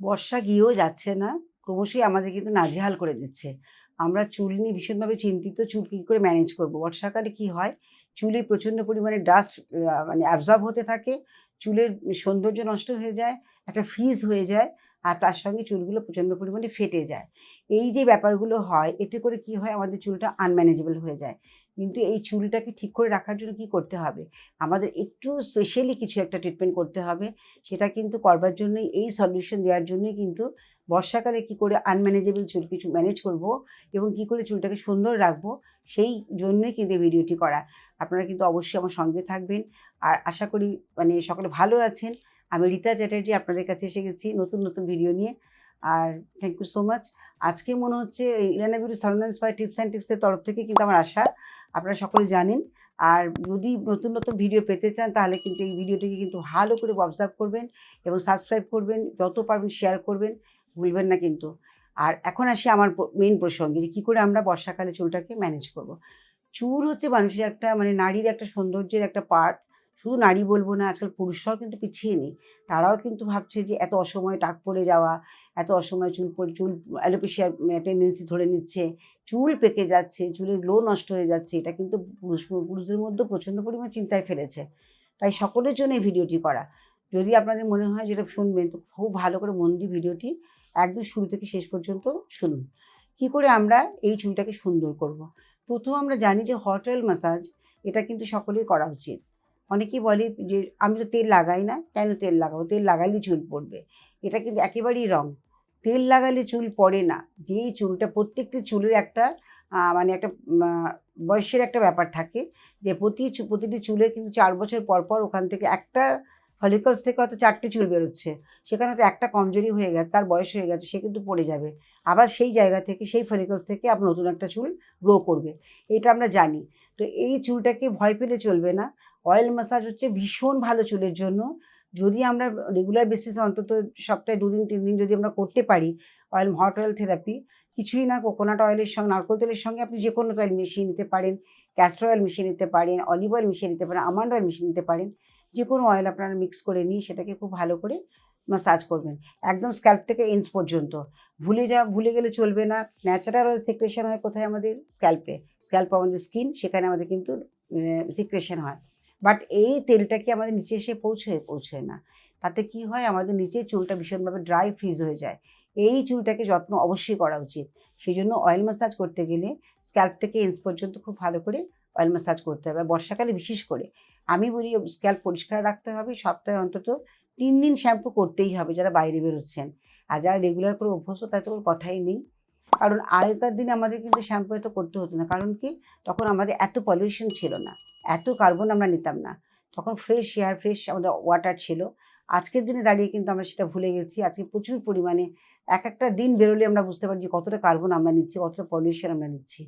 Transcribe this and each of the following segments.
বর্ষা গিয়েও যাচ্ছে না, ক্রমশই আমাদের কিন্তু নাজেহাল করে দিচ্ছে। আমরা চুল নিয়ে ভীষণভাবে চিন্তিত, চুল কী করে ম্যানেজ করব? বর্ষাকালে কি হয়? চুলে প্রচণ্ড পরিমাণে ডাস্ট মানে অ্যাবজর্ব হতে থাকে, চুলের সৌন্দর্য নষ্ট হয়ে যায়, একটা ফ্রিজ হয়ে যায়, আর তার সঙ্গে চুলগুলো প্রচণ্ড পরিমাণে ফেটে যায়। এই যে ব্যাপারগুলো হয়, এতে করে কি হয়? আমাদের চুলটা আনম্যানেজেবল হয়ে যায়। কিন্তু এই চুলটাকে ঠিক করে রাখার জন্য কি করতে হবে? আমাদের একটু স্পেশালি কিছু একটা ট্রিটমেন্ট করতে হবে। সেটা কিন্তু করবার জন্যই, এই সলিউশন দেওয়ার জন্যই কিন্তু বর্ষাকালে কি করে আনম্যানেজেবল চুল কিছু ম্যানেজ করব এবং কি করে চুলটাকে সুন্দর রাখব, সেই জন্যই কিন্তু ভিডিওটি করা। আপনারা কিন্তু অবশ্যই আমার সঙ্গে থাকবেন। আর আশা করি মানে সকলে ভালো আছেন। আমি রীতা চ্যাটার্জি আপনাদের কাছে এসে গেছি নতুন নতুন ভিডিও নিয়ে। আর থ্যাংক ইউ সো মাচ আজকে মনে হচ্ছে ইলানা বিউটি সালনান্স বাই টিপস অ্যান্ড টিক্সের তরফ থেকে কিন্তু আমার আশা। আপনারা সকলে জানেন। আর যদি নতুন নতুন ভিডিও পেতে চান, তাহলে কিন্তু এই ভিডিওটিকে কিন্তু ভালো করে অবজার্ভ করবেন এবং সাবস্ক্রাইব করবেন। যত পারবেন শেয়ার করবেন, ভুলবেন না কিন্তু। আর এখন আসি আমার মেন প্রসঙ্গে, যে কী করে আমরা বর্ষাকালে চুলটাকে ম্যানেজ করব। চুল হচ্ছে মানুষের একটা মানে নারীর একটা সৌন্দর্যের একটা পার্ট শুধু নারী বলব না, আজকাল পুরুষরাও কিন্তু পিছিয়ে নেই। তারাও কিন্তু ভাবছে যে এত অসময়ে টাক পড়ে যাওয়া, এত অসময়ে চুল চুল অ্যালোপেশিয়ার টেন্ডেন্সি ধরে নিচ্ছে, চুল পেকে যাচ্ছে, চুলের গ্লো নষ্ট হয়ে যাচ্ছে, এটা কিন্তু পুরুষ, পুরুষদের মধ্যে প্রচণ্ড পরিমাণ চিন্তায় ফেলেছে। তাই সকলের জন্য এই ভিডিওটি করা। যদি আপনাদের মনে হয় যেটা শুনবেন, তো খুব ভালো করে মন দিয়ে ভিডিওটি একদম শুরু থেকে শেষ পর্যন্ত শুনুন। কি করে আমরা এই চুলটাকে সুন্দর করব। প্রথম আমরা জানি যে হট অয়েল ম্যাসাজ এটা কিন্তু সকলেই করা উচিত। অনেকেই বলে যে, আমি তো তেল লাগাই না। কেন তেল লাগাবো? তেল লাগালেই চুল পড়বে। এটা কিন্তু একেবারেই রং। তেল লাগালে চুল পড়ে না। যেই চুলটা প্রত্যেকটি চুলের একটা মানে একটা বয়সের একটা ব্যাপার থাকে যে, প্রতি প্রতিটি চুলে কিন্তু চার বছর পর পর ওখান থেকে একটা ফলিকলস থেকে হয়তো চারটে চুল বেরোচ্ছে। সেখানে তো একটা কমজোরি হয়ে গেছে, তার বয়স হয়ে গেছে, সে কিন্তু পড়ে যাবে। আবার সেই জায়গা থেকে, সেই ফলিকলস থেকে আপনার নতুন একটা চুল গ্রো করবে। এটা আমরা জানি। তো এই চুলটাকে ভয় পেলে চলবে না। অয়েল ম্যাসাজ হচ্ছে ভীষণ ভালো চুলের জন্য। যদি আমরা রেগুলার বেসিসে অন্তত সপ্তাহে দুদিন তিন দিন যদি আমরা করতে পারি অয়েল হট অয়েল থেরাপি কিছুই না কোকোনাট অয়েলের সঙ্গে, নারকোল তেলের সঙ্গে আপনি যে কোনো তেল মিশিয়ে নিতে পারেন ক্যাস্টর অয়েল মিশিয়ে নিতে পারেন অলিভ অয়েল মিশিয়ে নিতে পারেন আমন্ড অয়েল মিশিয়ে নিতে পারেন যে কোনো অয়েল আপনারা মিক্স করে নিয়ে সেটাকে খুব ভালো করে মাসাজ করবেন। একদম স্ক্যাল্প থেকে এন্স পর্যন্ত। ভুলে যা, ভুলে গেলে চলবে না। ন্যাচারাল অয়েল সিক্রেশন হয় কোথায় আমাদের? স্ক্যাল্পে স্ক্যাল্প আমাদের স্কিন সেখানে আমাদের কিন্তু সিক্রেশন হয়। বাট এই তেলটা কি আমাদের নিচে এসে পৌঁছয় পৌঁছয় না। তাতে কি হয়? আমাদের নিচে চুলটা ভীষণভাবে ড্রাই ফ্রিজ হয়ে যায়। এই চুলটাকে যত্ন অবশ্যই করা উচিত। সেই জন্য অয়েল ম্যাসাজ করতে গেলে স্ক্যাল্প থেকে এন্স পর্যন্ত খুব ভালো করে অয়েল ম্যাসাজ করতে হবে। বর্ষাকালে বিশেষ করে। আমি বলি স্ক্যাল্প পরিষ্কার রাখতে হবে। সপ্তাহে অন্তত তিন দিন শ্যাম্পু করতেই হবে যারা বাইরে বেরোচ্ছেন। আর যারা রেগুলার করে অভ্যস্ত, তাদের কোনো কথাই নেই। কারণ আগেকার দিনে আমাদের কিন্তু শ্যাম্পু এত করতে হতো না। কারণ কি? তখন আমাদের এত পলিউশন ছিল না। এত কার্বন আমরা নিতাম না। তখন ফ্রেশ এয়ার ফ্রেশ আমাদের ওয়াটার ছিল। আজকের দিনে দাঁড়িয়ে কিন্তু আমরা সেটা ভুলে গেছি। আজকে প্রচুর পরিমাণে এক একটা দিন বেরোলে আমরা বুঝতে পারি যে কতটা কার্বন আমরা নিচ্ছি, কতটা পলিউশন আমরা নিচ্ছি।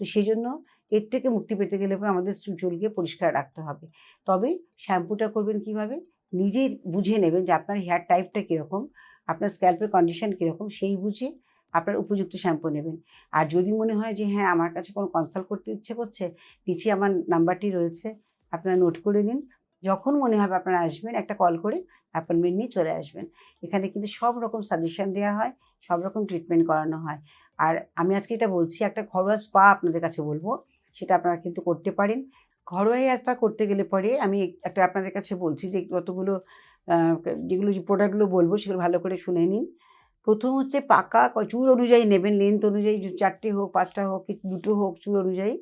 তো সেই জন্য এর থেকে মুক্তি পেতে গেলে পরে আমাদের চুলকে পরিষ্কার রাখতে হবে। তবে শ্যাম্পুটা করবেন কীভাবে? নিজেই বুঝে নেবেন যে আপনার হেয়ার টাইপটা কীরকম, আপনার স্ক্যাল্পের কন্ডিশন কীরকম, সেই বুঝে আপনার উপযুক্ত শ্যাম্পু নেবেন। আর যদি মনে হয় যে হ্যাঁ আমার কাছে কোনো কনসাল্ট করতে ইচ্ছে করছে, নিচে আমার নাম্বারটি রয়েছে, আপনারা নোট করে নিন। যখন মনে হবে আপনারা আসবেন, একটা কল করে অ্যাপয়েন্টমেন্ট নিয়ে চলে আসবেন। এখানে কিন্তু সব রকম সাজেশন দেওয়া হয়, সব রকম ট্রিটমেন্ট করানো হয়। আর আমি আজকে এটা বলছি, একটা ঘরোয়া স্পা আপনাদের কাছে বলব, সেটা আপনারা কিন্তু করতে পারেন। ঘরোয়া স্পা করতে গেলে পরে আমি একটা আপনাদের কাছে বলছি যে কতগুলো যেগুলো যে প্রোডাক্টগুলো বলব, সেগুলো ভালো করে শুনে নিন। প্রথম হচ্ছে পাকা চুল অনুযায়ী নেবেন লেন্থ অনুযায়ী চারটে হোক, পাঁচটা হোক, কি দুটো হোক, চুল অনুযায়ী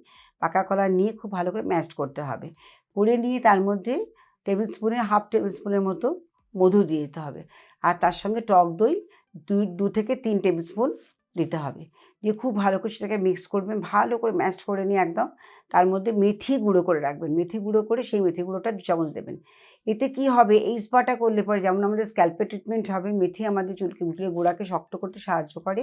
পাকা কলা নিয়ে খুব ভালো করে ম্যাশ করতে হবে। করে নিয়ে তার মধ্যে টেবিল স্পুনের হাফ টেবিল স্পুনের মতো মধু দিয়ে দিতে হবে। আর তার সঙ্গে টক দই দু দু থেকে তিন টেবিল স্পুন দিতে হবে। দিয়ে খুব ভালো করে সেটাকে মিক্স করবেন, ভালো করে ম্যাশ করে নিয়ে একদম তার মধ্যে মেথি গুঁড়ো করে রাখবেন। মেথি গুঁড়ো করে সেই মেথি গুঁড়োটা দু চামচ দেবেন। এতে কি হবে? এই স্পাটা করলে পরে যেমন আমাদের স্ক্যাল্পে ট্রিটমেন্ট হবে, মেথি আমাদের চুলকে উঠলে গোড়াকে শক্ত করতে সাহায্য করে।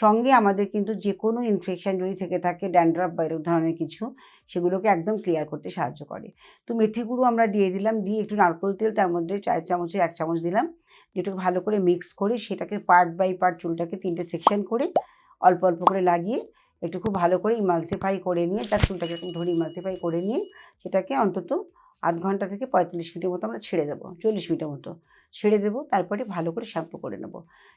সঙ্গে আমাদের কিন্তু যে কোনো ইনফেকশান যদি থেকে থাকে ড্যান্ড্রাফ বা এরকম ধরনের কিছু, সেগুলোকে একদম ক্লিয়ার করতে সাহায্য করে। তো মেথি গুঁড়ো আমরা দিয়ে দিলাম, দিয়ে একটু নারকোল তেল, তার মধ্যে চার চামচে এক চামচ দিলাম। যেটুকু ভালো করে মিক্স করে সেটাকে পার্ট বাই পার্ট চুলটাকে তিনটে সেকশন করে অল্প অল্প করে লাগিয়ে একটু খুব ভালো করে ইমালসিফাই করে নিয়ে, তার চুলটাকে একটু ধরে ইমালসিফাই করে নিয়ে সেটাকে অন্তত আধ ঘণ্টা থেকে পঁয়তাল্লিশ মিনিটের মতো আমরা ছেড়ে দেবো, চল্লিশ মিনিটের মতো ছেড়ে দেবো, তারপরে ভালো করে শ্যাম্পু করে নেব।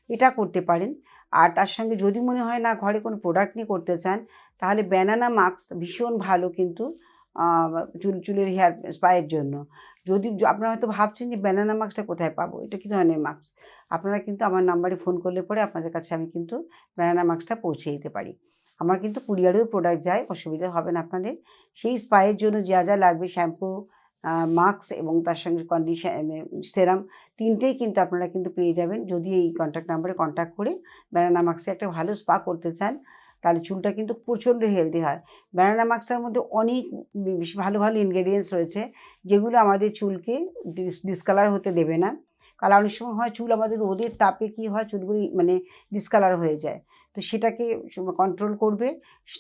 এটা করতে পারেন। আর তার সঙ্গে যদি মনে হয় না ঘরে কোনো প্রোডাক্ট নিয়ে করতে চান, তাহলে ব্যানানা মাস্ক ভীষণ ভালো কিন্তু চুল, চুলের হেয়ার স্পায়ের জন্য। যদি আপনারা হয়তো ভাবছেন যে ব্যানানা মাস্কটা কোথায় পাবো? এটা কী ধরনের মাস্ক আপনারা কিন্তু আমার নাম্বারে ফোন করলে পরে আপনাদের কাছে আমি কিন্তু ব্যানানা মাস্কটা পৌঁছে দিতে পারি। আমার কিন্তু কুরিয়ারেও প্রোডাক্ট যায়, অসুবিধা হবে না আপনাদের। সেই স্পায়ের জন্য যা যা লাগবে শ্যাম্পু মাস্ক এবং তার সঙ্গে কন্ডিশন সেরাম তিনটেই কিন্তু আপনারা কিন্তু পেয়ে যাবেন। যদি এই কন্ট্যাক্ট নাম্বারে কন্ট্যাক্ট করে ব্যানানা মাস্কে একটা ভালো স্পা করতে চান, তাহলে চুলটা কিন্তু প্রচণ্ড হেলদি হয়। ব্যানানা মাস্কটার মধ্যে অনেক বেশ ভালো ভালো ইনগ্রেডিয়েন্টস রয়েছে, যেগুলো আমাদের চুলকে ডিসকালার হতে দেবে না। কারণ অনেক সময় হয় চুল আমাদের রোদের তাপে কি হয়, চুলগুলি মানে ডিসকালার হয়ে যায়। তো সেটাকে কন্ট্রোল করবে।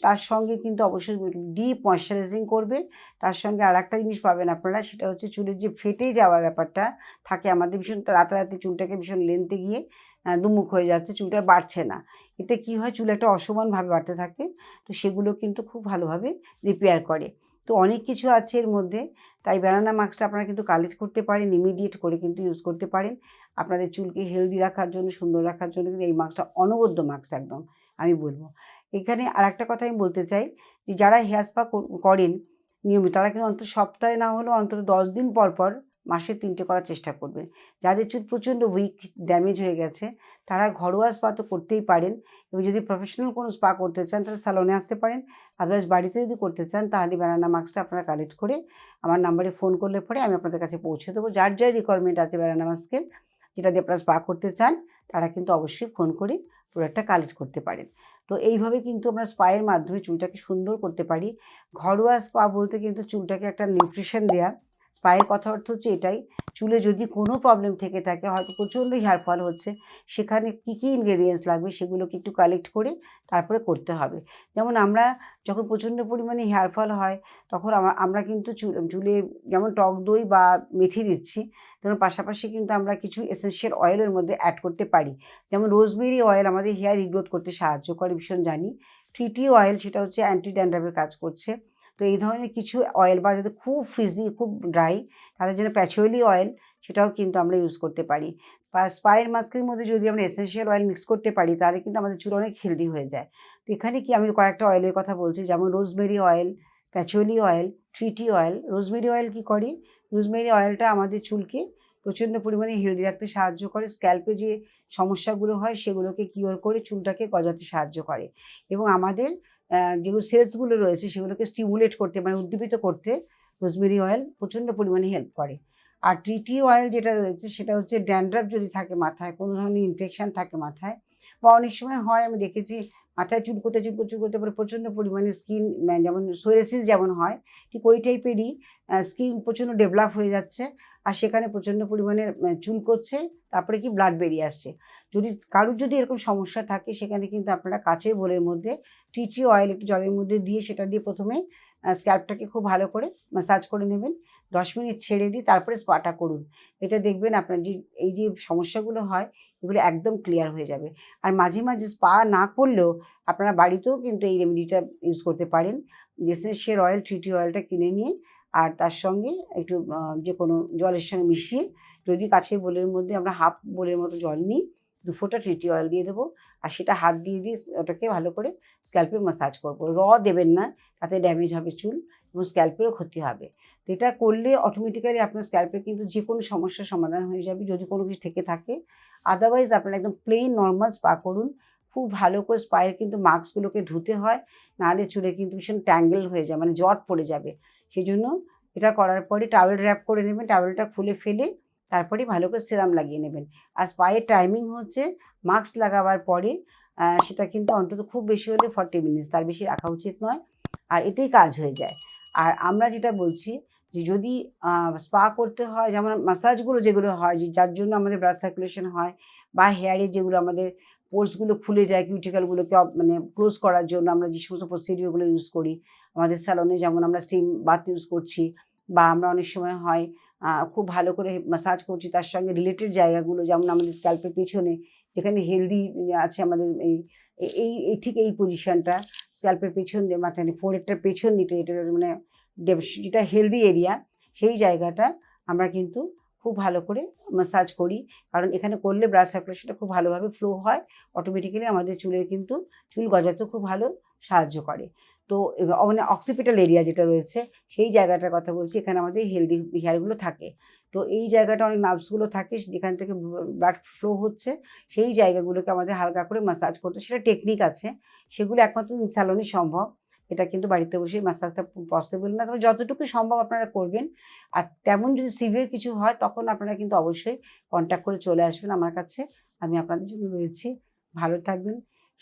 তার সঙ্গে কিন্তু অবশ্যই ডিপ ময়শ্চারাইজিং করবে। তার সঙ্গে আর একটা জিনিস পাবেন আপনারা, সেটা হচ্ছে চুলের যে ফেটে যাওয়ার ব্যাপারটা থাকে আমাদের ভীষণ রাতারাতি চুলটাকে ভীষণ লেনতে গিয়ে দুমুখ হয়ে যাচ্ছে, চুলটা বাড়ছে না। এতে কি হয়? চুল একটা অসমানভাবে বাড়তে থাকে। তো সেগুলো কিন্তু খুব ভালোভাবে রিপেয়ার করে। তো অনেক কিছু আছে এর মধ্যে। তাই ব্যানানা মাস্কটা আপনারা কিন্তু কালেক্ট করতে পারেন ইমিডিয়েট করে কিন্তু ইউজ করতে পারেন। আপনাদের চুলকে হেলদি রাখার জন্য, সুন্দর রাখার জন্য কিন্তু এই মাস্কটা অনবদ্য মাস্ক একদম, আমি বলব। এখানে আর একটা কথা আমি বলতে চাই যে, যারা হেয়ার স্পা করেন, নিয়মিত, তারা কিন্তু অন্তত সপ্তাহে না হলেও অন্তত দশ দিন পর পর মাসে তিনটে করার চেষ্টা করবেন যাদের চুল প্রচণ্ড উইক ড্যামেজ হয়ে গেছে, তারা ঘরোয়া স্পা তো করতেই পারেন। এবং যদি প্রফেশনাল কোনো স্পা করতে চান, তাহলে স্যালনে আসতে পারেন। আদারওয়াইজ বাড়িতে যদি করতে চান, তাহলে ব্যানানা মাস্কটা আপনারা কালেক্ট করে আমার নাম্বারে ফোন করলে পরে আমি আপনাদের কাছে পৌঁছে দেবো। যার যার রিকোয়ারমেন্ট আছে ব্যানানা মাস্কের যেটা দিয়ে আপনারা স্পা করতে চান, তারা কিন্তু অবশ্যই ফোন করে প্রোডাক্টটা কালেক্ট করতে পারেন। তো এইভাবে কিন্তু আমরা স্পায়ের মাধ্যমে চুলটাকে সুন্দর করতে পারি। ঘরোয়া স্পা বলতে কিন্তু চুলটাকে একটা নিউট্রিশন দেওয়া স্পায়ের কথা অর্থ হচ্ছে এটাই, চুলে যদি কোনো প্রবলেম থেকে থাকে, হয়তো প্রচণ্ড হেয়ার ফল হচ্ছে, সেখানে কী কী ইনগ্রেডিয়েন্টস লাগবে সেগুলোকে একটু কালেক্ট করে তারপরে করতে হবে। যেমন আমরা যখন প্রচণ্ড পরিমাণে হেয়ার ফল হয়, তখন আমরা কিন্তু চুল, চুলে যেমন টক দই বা মেথি দিচ্ছি, তেমন পাশাপাশি কিন্তু আমরা কিছু এসেন্সিয়াল অয়েলের মধ্যে অ্যাড করতে পারি। যেমন রোজমেরি অয়েল আমাদের হেয়ার রিগ্রোথ করতে সাহায্য করে, ভীষণ জানি। ট্রিটি অয়েল সেটা হচ্ছে অ্যান্টি ড্যান্ড্রাফের কাজ করছে। তো এই ধরনের কিছু অয়েল বা যাদের খুব ফ্রিজি খুব ড্রাই তাদের জন্য প্যাচুয়ালি অয়েল সেটাও কিন্তু আমরা ইউজ করতে পারি। বা স্পাইর মাস্কের মধ্যে যদি আমরা এসেন্সিয়াল অয়েল মিক্স করতে পারি, তাহলে কিন্তু আমাদের চুল অনেক হেলদি হয়ে যায়। তো এখানে কি আমি কয়েকটা অয়েলের কথা বলছি, যেমন রোজমেরি অয়েল প্যাচুয়ালি অয়েল ট্রিটি অয়েল রোজমেরি অয়েল কি করে? রোজমেরি অয়েলটা আমাদের চুলকে প্রচণ্ড পরিমাণে হেলদি রাখতে সাহায্য করে। স্ক্যাল্পে যে সমস্যাগুলো হয়, সেগুলোকে কিওর করে চুলটাকে গজাতে সাহায্য করে। এবং আমাদের যেগুলো সেলসগুলো রয়েছে সেগুলোকে স্টিমুলেট করতে মানে উদ্দীপিত করতে রোজমেরি অয়েল প্রচণ্ড পরিমাণে হেল্প করে। আর ট্রিটি অয়েল যেটা রয়েছে সেটা হচ্ছে ড্যান্ড্রাফ যদি থাকে মাথায়, কোনো ধরনের ইনফেকশন থাকে মাথায়, বা অনেক সময় হয়, আমি দেখেছি মাথায় চুলকোতে চুলকো চুলকোতে পরে প্রচণ্ড পরিমাণে স্কিন যেমন সোয়েসিস যেমন হয়, ঠিক ওই টাইপেরই স্কিন প্রচণ্ড ডেভেলপ হয়ে যাচ্ছে। আর সেখানে প্রচণ্ড পরিমাণে চুল করছে, তারপরে কি ব্লাড বেরিয়ে আসছে। যদি কারুর যদি এরকম সমস্যা থাকে, সেখানে কিন্তু আপনারা কাছের বোলের মধ্যে, টিটি অয়েল একটু জলের মধ্যে দিয়ে সেটা দিয়ে প্রথমে স্ক্যাল্পটাকে খুব ভালো করে ম্যাসাজ করে নেবেন। দশ মিনিট ছেড়ে দিয়ে তারপরে স্পাটা করুন। এটা দেখবেন আপনার যে, এই যে সমস্যাগুলো হয়, এগুলো একদম ক্লিয়ার হয়ে যাবে। আর মাঝে মাঝে স্পা না করলেও আপনারা বাড়িতেও কিন্তু এই রেমেডিটা ইউজ করতে পারেন। এসেন্সিয়াল অয়েল ট্রিটি অয়েলটা কিনে নিয়ে আর তার সঙ্গে একটু যে কোনো জলের সঙ্গে মিশিয়ে যদি কাছে বোলের মধ্যে আমরা হাফ বোলের মতো জল নিই, দু ফোঁটা ট্রিটি অয়েল দিয়ে দেবো আর সেটা হাত দিয়ে দিয়ে ওটাকে ভালো করে স্ক্যাল্পে মাসাজ করব। র দেবেন না, তাতে ড্যামেজ হবে চুল এবং স্ক্যাল্পেরও ক্ষতি হবে। তো এটা করলে অটোমেটিক্যালি আপনার স্ক্যাল্পে কিন্তু যে কোনো সমস্যার সমাধান হয়ে যাবে যদি কোনো কিছু থেকে থাকে। আদারওয়াইজ আপনারা একদম প্লেন নর্মাল স্পা করুন। খুব ভালো করে স্পায়ের কিন্তু মাস্কগুলোকে ধুতে হয়, নাহলে চুলে কিন্তু ভীষণ ট্যাঙ্গেল হয়ে যায় মানে জট পড়ে যাবে। সেই জন্য এটা করার পরে টাওয়েল র্যাপ করে নেবেন টাওয়েলটা খুলে ফেলে তারপরে ভালো করে সেরাম লাগিয়ে নেবেন। আর স্পায়ের টাইমিং হচ্ছে মাস্ক লাগাবার পরে সেটা কিন্তু অন্তত খুব বেশি হলে ফর্টি মিনিটস তার বেশি রাখা উচিত নয়। আর এতেই কাজ হয়ে যায়। আর আমরা যেটা বলছি যে যদি স্পা করতে হয়, যেমন মাসাজগুলো যেগুলো হয় যার জন্য আমাদের ব্লাড সার্কুলেশন হয় বা হেয়ারে যেগুলো আমাদের পোর্সগুলো খুলে যায় কিউটিক্যালগুলোকে মানে ক্লোজ করার জন্য আমরা যে সমস্ত প্রসিডিওরগুলো ইউজ করি, আমাদের স্যালনে যেমন আমরা স্টিম বাথ ইউজ করছি বা আমরা অনেক সময় হয় খুব ভালো করে মাসাজ করছি, তার সঙ্গে রিলেটেড জায়গাগুলো যেমন আমাদের স্ক্যাল্পের পেছনে, যেখানে হেলদি আছে আমাদের এই এই ঠিক এই পজিশনটা স্ক্যাল্পের পেছন দিয়ে মাথায় ফোরেরটার পেছন দিতে এটা মানে যেটা হেলদি এরিয়া সেই জায়গাটা আমরা কিন্তু খুব ভালো করে ম্যাসাজ করি। কারণ এখানে করলে ব্লাড সার্কুলেশনটা খুব ভালোভাবে ফ্লো হয়। অটোমেটিক্যালি আমাদের চুলের কিন্তু চুল গজাতেও খুব ভালো সাহায্য করে। তো মানে অক্সিপিটাল এরিয়া যেটা রয়েছে, সেই জায়গাটার কথা বলছি। এখানে আমাদের হেলদি হেয়ারগুলো থাকে। তো এই জায়গাটা অনেক নার্ভসগুলো থাকে, যেখান থেকে ব্লাড ফ্লো হচ্ছে, সেই জায়গাগুলোকে আমাদের হালকা করে ম্যাসাজ করতে। সেটা টেকনিক আছে। সেগুলো একমাত্র স্যালনই সম্ভব। এটা কিন্তু বাড়িতে বসে ম্যাসাজটা পসিবল না। তবে যতটুকু সম্ভব আপনারা করবেন। আর তেমন যদি সিভিয়ার কিছু হয়, তখন আপনারা কিন্তু অবশ্যই কন্ট্যাক্ট করে চলে আসবেন আমার কাছে। আমি আপনাদের জন্য রয়েছি। ভালো থাকবেন,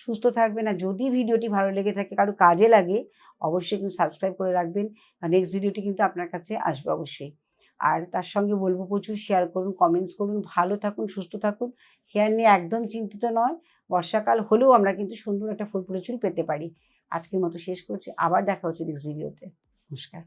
সুস্থ থাকবেন। আর যদি ভিডিওটি ভালো লেগে থাকে, কারও কাজে লাগে, অবশ্যই কিন্তু সাবস্ক্রাইব করে রাখবেন। আর নেক্সট ভিডিওটি কিন্তু আপনার কাছে আসবে অবশ্যই। আর তার সঙ্গে বলব, প্রচুর শেয়ার করুন কমেন্টস করুন। ভালো থাকুন, সুস্থ থাকুন। হেয়ার নিয়ে একদম চিন্তিত নয়। বর্ষাকাল হলেও আমরা কিন্তু সুন্দর একটা ফুলফুলে চুল পেতে পারি। আজকের মতো শেষ করছি। আবার দেখা হচ্ছে নেক্সট ভিডিওতে নমস্কার।